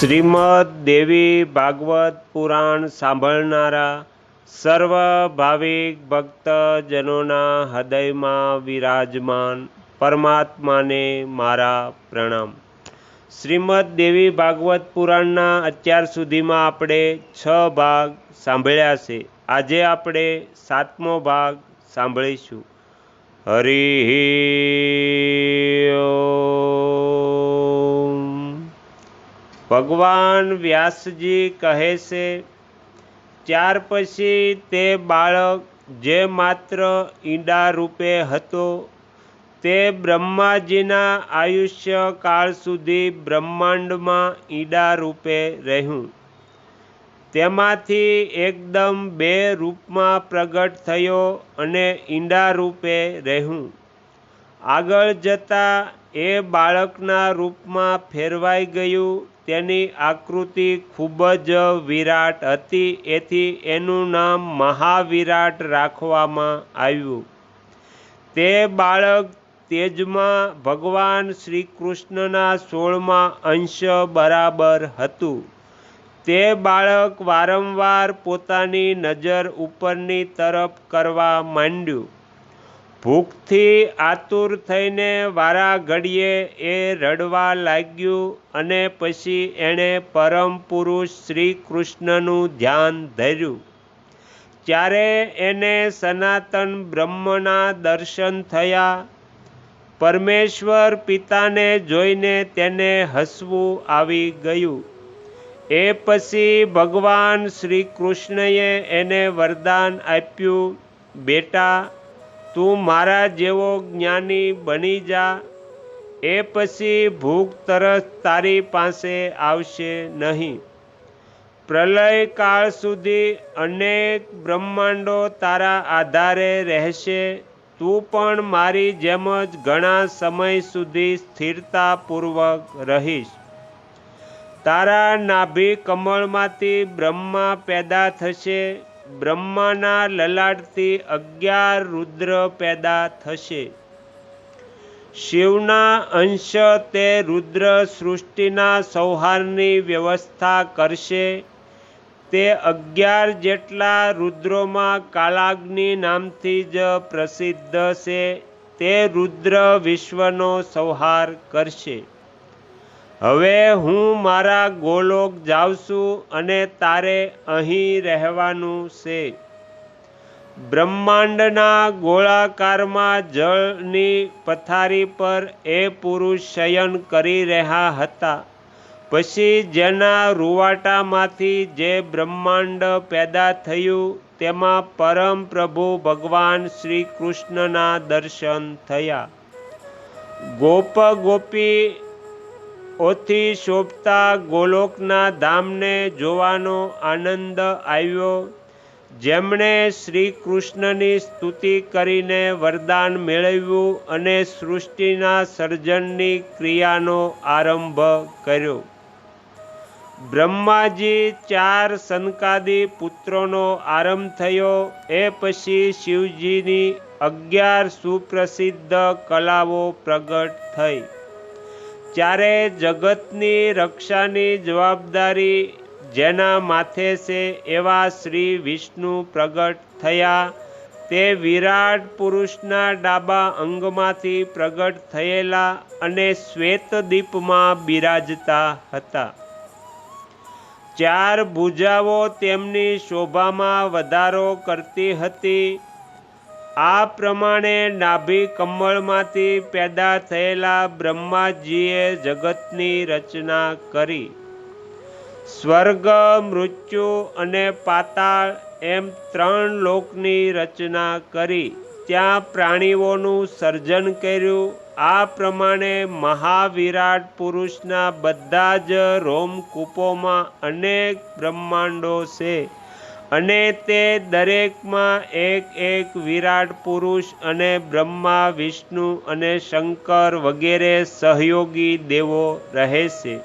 શ્રીમદ દેવી ભાગવત પુરાણ સાંભળનારા સર્વ ભાવિક ભક્તજનોના હૃદયમાં વિરાજમાન પરમાત્માને મારા પ્રણામ શ્રીમદ દેવી ભાગવત પુરાણના અત્યાર સુધીમાં આપણે છ ભાગ સાંભળ્યા છે આજે આપણે સાતમો ભાગ સાંભળીશું હરિ. ભગવાન વ્યાસજી કહે છે, ત્યાર પછી તે બાળક જે માત્ર ઈંડા રૂપે હતો, તે બ્રહ્માજીના આયુષ્ય કાળ સુધી બ્રહ્માંડમાં ઈંડા રૂપે રહ્યું. તેમાંથી એકદમ બે રૂપમાં પ્રગટ થયો અને ઈંડા રૂપે રહ્યું. આગળ જતાં એ બાળકના રૂપમાં ફેરવાઈ ગયું તેની આકૃતિ ખૂબ જ વિરાટ હતી. એથી એનું નામ મહાવિરાટ રાખવામાં આવ્યું. તે બાળક તેજમાં ભગવાન શ્રી કૃષ્ણના સોળમાં અંશ બરાબર હતું. તે બાળક વારંવાર પોતાની નજર ઉપરની તરફ કરવા માંડ્યું. ભૂખથી આતુર થઈને વારા ઘડીએ એ રડવા લાગ્યું અને પછી એણે પરમ પુરુષ શ્રી કૃષ્ણનું ધ્યાન ધર્યું. ત્યારે એને સનાતન બ્રહ્મના દર્શન થયા. પરમેશ્વર પિતાને જોઈને તેને હસવું આવી ગયું. એ પછી ભગવાન શ્રી કૃષ્ણએ એને વરદાન આપ્યું. બેટા તું મારા જેવો જ્ઞાની બની જા, એ પછી ભૂખ તરસ તારી પાસે આવશે નહીં. પ્રલય કાળ સુધી અનેક બ્રહ્માંડો તારા આધારે રહેશે, તું પણ મારી જેમ જ ઘણા સમય સુધી સ્થિરતાપૂર્વક રહીશ. તારા નાભી કમળમાંથી બ્રહ્મા પેદા થશે બ્રહ્માના લલાટથી અગિયાર રુદ્ર પેદા થશે. શિવના અંશ તે રુદ્ર સૃષ્ટિના સૌહારની વ્યવસ્થા કરશે. તે અગિયાર જેટલા રુદ્રોમાં કાલાગ્નિ નામથી જ પ્રસિદ્ધ છે. તે રુદ્ર વિશ્વનો સંહાર કરશે. હવે હું મારા ગોલોક જાઉં છું અને તારે અહીં રહેવાનું છે. બ્રહ્માંડના ગોળાકારમાં જળની પથારી પર એ પુરુષ શયન કરી રહ્યા હતા. પછી જેના રૂવાટામાંથી જે બ્રહ્માંડ પેદા થયું, તેમાં પરમ પ્રભુ ભગવાન શ્રી કૃષ્ણના દર્શન થયા. ગોપ ગોપી ઓથી શોભતા ગોલોકના ધામને જોવાનો આનંદ આવ્યો. જેમણે શ્રી કૃષ્ણની સ્તુતિ કરીને વરદાન મેળવ્યું અને સૃષ્ટિના સર્જનની ક્રિયાનો આરંભ કર્યો. બ્રહ્માજી ચાર સનકાદી પુત્રોનો આરંભ થયો. એ પછી શિવજીની અગિયાર સુપ્રસિદ્ધ કલાઓ પ્રગટ થઈ. ત્યારે જગતની રક્ષાની જવાબદારી જેના માથે છે એવા શ્રી વિષ્ણુ પ્રગટ થયા, તે વિરાટ પુરુષના ડાબા અંગમાંથી પ્રગટ થયેલા અને શ્વેતદીપમાં બિરાજતા હતા. ચાર ભુજાઓ તેમની શોભામાં વધારો કરતી હતી. આ પ્રમાણે નાભી કમળમાંથી પેદા થયેલા બ્રહ્માજીએ જગતની રચના કરી. સ્વર્ગ, મૃત્યુ અને પાતાળ એમ ત્રણ લોકની રચના કરી. ત્યાં પ્રાણીઓનું સર્જન કર્યું. આ પ્રમાણે મહાવિરાટ પુરુષના બધા જ રોમકૂપોમાં અનેક બ્રહ્માંડો છે. અને તે દરેકમાં એક એક વિરાટ પુરુષ અને બ્રહ્મા, વિષ્ણુ અને શંકર વગેરે સહયોગી દેવો રહે છે.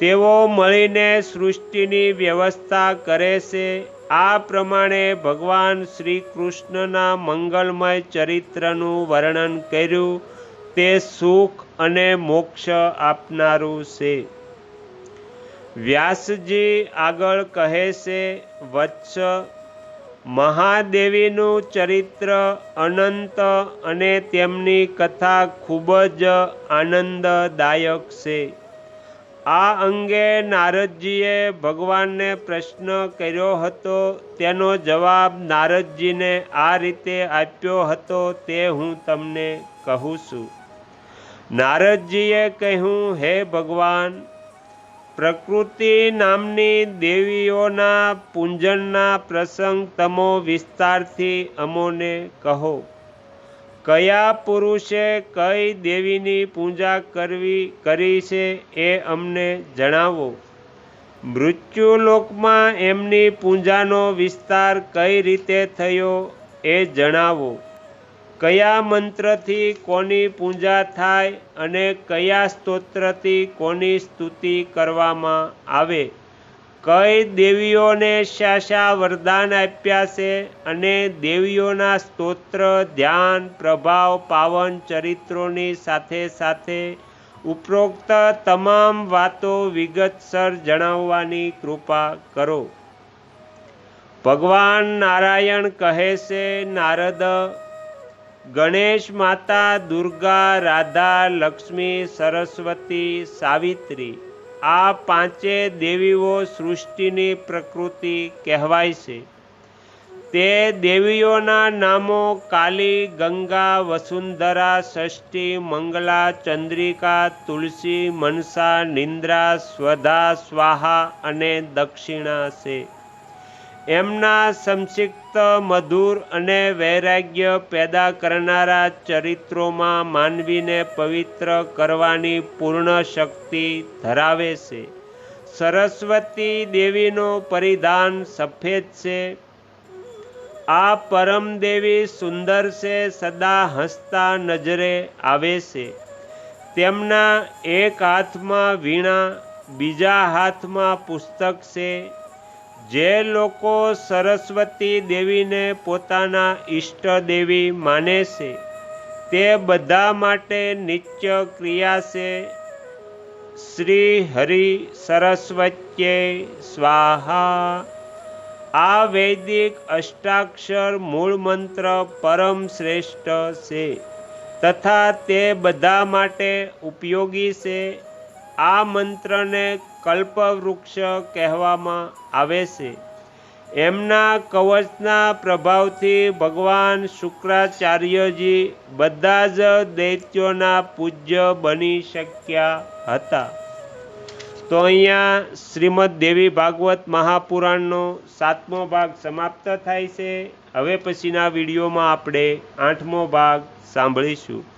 તેઓ મળીને સૃષ્ટિની વ્યવસ્થા કરે છે. આ પ્રમાણે ભગવાન શ્રી કૃષ્ણના મંગલમય ચરિત્રનું વર્ણન કર્યું. તે સુખ અને મોક્ષ આપનારું છે. વ્યાસજી આગળ કહે છે, વત્સ મહાદેવીનું ચરિત્ર અનંત અને તેમની કથા ખૂબ જ આનંદદાયક છે. આ અંગે નારદજીએ ભગવાનને પ્રશ્ન કર્યો હતો. તેનો જવાબ નારદજીને આ રીતે આપ્યો હતો તે હું તમને કહું છું. નારદજીએ કહ્યું, હે ભગવાન પ્રકૃતિ નામની દેવીઓના પૂંજનના પ્રસંગ તમો વિસ્તારથી અમોને કહો. કયા પુરુષે કઈ દેવીની પૂજા કરવી, કરી છે એ અમને જણાવો. મૃત્યુલોકમાં એમની પૂજાનો વિસ્તાર કઈ રીતે થયો એ જણાવો. કયા મંત્રથી કોની પૂજા થાય અને કયા સ્તોત્રથી કોની સ્તુતિ કરવામાં આવે? કઈ દેવીઓને શા શા વરદાન આપ્યા છે અને દેવીઓના સ્તોત્ર, ધ્યાન, પ્રભાવ, પાવન, ચરિત્રોની સાથે સાથે ઉપરોક્ત તમામ વાતો વિગતસર જણાવવાની કૃપા કરો. ભગવાન નારાયણ કહે છે, નારદ ગણેશ માતા, દુર્ગા, રાધા, લક્ષ્મી, સરસ્વતી, સાવિત્રી. આ પાંચે દેવીઓ સૃષ્ટિની પ્રકૃતિ કહેવાય છે. તે દેવીઓના નામો કાલી, ગંગા, વસુંધરા, ષષ્ઠી, મંગલા, ચંદ્રિકા, તુલસી, મનસા, નિંદ્રા, સ્વધા, સ્વાહા અને દક્ષિણા છે. એમના સંક્ષિપ્ત, મધુર અને વૈરાગ્ય પેદા કરનારા ચરિત્રોમાં માનવીને પવિત્ર કરવાની પૂર્ણ શક્તિ ધરાવે છે. સરસ્વતી દેવીનો પરિધાન સફેદ છે. આ પરમ દેવી સુંદર છે, સદા હસતા નજરે આવે છે. તેમના એક હાથમાં વીણા, બીજા હાથમાં પુસ્તક છે. જે લોકો સરસ્વતી દેવીને પોતાના ઈષ્ટ દેવી માને છે, તે બધા માટે નિત્ય ક્રિયા છે. શ્રી હરિ સરસ્વત્યે સ્વાહા. આ વૈદિક અષ્ટાક્ષર મૂળ મંત્ર પરમ શ્રેષ્ઠ છે તથા તે બધા માટે ઉપયોગી છે. આ મંત્રને કલ્પવૃક્ષ કહેવામાં આવે છે. એમના કવચના પ્રભાવથી ભગવાન શુક્રાચાર્યજી બધા જ દૈત્યોના પૂજ્ય બની શક્યા હતા. તો અહીંયા શ્રીમદ દેવી ભાગવત મહાપુરાણનો સાતમો ભાગ સમાપ્ત થાય છે. હવે પછીના વિડીયોમાં આપણે આઠમો ભાગ સાંભળીશું.